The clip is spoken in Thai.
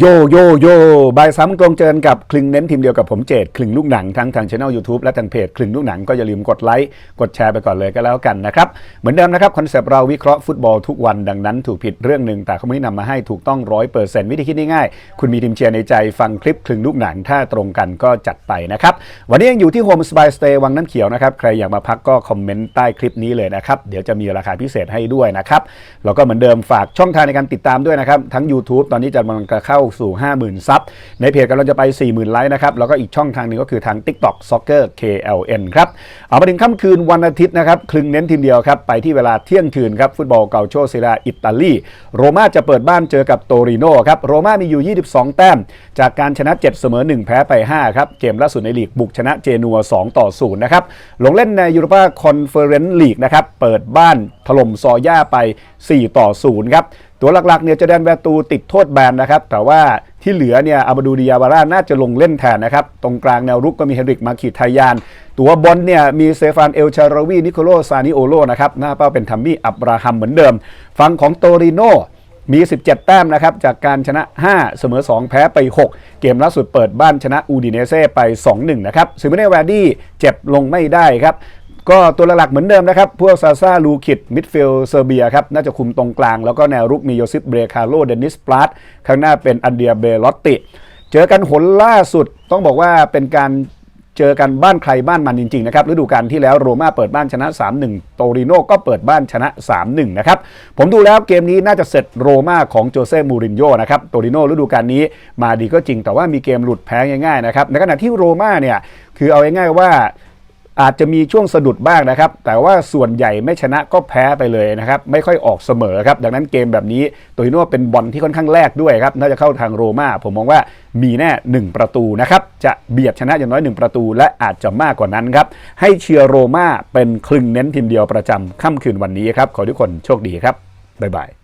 โยโยโยบายสามตรงเจอกันกับคลึงเน้นทีมเดียวกับผมเจดคลึงลูกหนังทั้งทางช่อง YouTube และทางเพจคลึงลูกหนังก็อย่าลืมกดไลค์กดแชร์ไปก่อนเลยก็แล้วกันนะครับ เหมือนเดิมนะครับคอนเซปต์เราวิเคราะห์ฟุตบอลทุกวันดังนั้นถูกผิดเรื่องหนึ่งแต่เขาไม่ได้นำมาให้ถูกต้องร้อยเปอร์เซ็นต์วิธีคิดง่ายๆคุณมีทีมเชียร์ในใจฟังคลิปคลึงลูกหนังถ้าตรงกันก็จัดไปนะครับวันนี้ยังอยู่ที่โฮมสบายสเตย์วังน้ำเขียวนะครับใครอยากมาพักก็คอมเมนต์ใต้คลิปนี้เลยนะครับเดี๋ยวจะมีราคาพิเศษให้ด้วยนะครับแล้วก็เหมือนเดิมฝากช่องทางในการติดตามด้วยนะครับทั้ง YouTube ตอนนี้จะกำลังจะเข้าสู่ 50,000 ซับ ในเพจกำลังจะไป 40,000 ไลค์นะครับ แล้วก็อีกช่องทางหนึ่งก็คือทาง TikTok Soccer KLN ครับ เอามาถึงค่ำคืนวันอาทิตย์นะครับ คลึงเน้นทีมเดียวครับ ไปที่เวลาเที่ยงคืนครับ ฟุตบอลเกาโชเซราอิตาลี โรม่าจะเปิดบ้านเจอกับโตริโนครับ โรม่ามีอยู่ 22 แต้ม จากการชนะ 7 เสมอ 1 แพ้ไป 5 ครับ เกมล่าสุดในลีกบุกชนะเจนัว 2 ต่อ 0 นะครับ ลงเล่นในยูโรปาคอนเฟอเรนซ์ลีกนะครับ เปิดบ้านถล่มซอย่าไป 4 ต่อ 0 ครับ ตัวหลักๆเนี่ยจะแดนแวตูติดโทษแบนนะครับ แต่ว่าที่เหลือเนี่ยอามาดูดิยาวาร่าน่าจะลงเล่นแทนนะครับ ตรงกลางแนวรุกก็มีเฮนริกมาคิทายาน ตัวบอลเนี่ยมีเซฟานเอลชาราวีนิโคโลซานิโอโลนะครับ หน้าเป้าเป็นทัมมี่อับราฮัมเหมือนเดิม ฝั่งของโตริโนมี 17 แต้มนะครับ จากการชนะ 5 เสมอ 2 แพ้ไป 6 เกมล่าสุดเปิดบ้านชนะอูดิเนเซ่ไป 2-1 นะครับซิมเนแวร์ดี้เจ็บลงไม่ได้ครับ ก็ตัวหลักๆเหมือนเดิมนะครับ พวกซาซาลูคิดมิดฟิลเซอร์เบียครับ น่าจะคุมตรงกลาง แล้วก็แนวรุกมีโยซิปเบรคาโลเดนิสปลาตข้างหน้าเป็นอันเดียเบลอตติ เจอกันหนล่าสุดต้องบอกว่าเป็นการเจอกันบ้านใครบ้านมันจริงๆนะครับฤดูกาลที่แล้วโรม่าเปิดบ้านชนะ 3-1 โตริโนก็เปิดบ้านชนะ 3-1 นะครับ ผมดูแล้วเกมนี้น่าจะเสร็จโรม่าของโจเซ่มูรินโญ่นะครับโตริโนฤดูกาลนี้มาดีก็จริงแต่ว่ามีเกมหลุดแพ้ง่ายๆนะครับในขณะที่โรม่าเนี่ยคือเอาง่ายๆว่า อาจจะมีช่วงสะดุดบ้างนะครับ แต่ว่าส่วนใหญ่ไม่ชนะก็แพ้ไปเลยนะครับ ไม่ค่อยออกเสมอครับ ดังนั้นเกมแบบนี้โตริโน่เป็นบอลที่ค่อนข้างแรกด้วยครับ น่าจะเข้าทางโรม่าผมมองว่ามีแน่ 1 ประตูนะครับ จะเบียดชนะอย่างน้อย 1 ประตู และอาจจะมากกว่านั้นครับ ให้เชียร์โรม่าเป็นคลึงเน้นทีมเดียวประจำค่ำคืนวันนี้ครับ ขอทุกคนโชคดีครับ บ๊ายบาย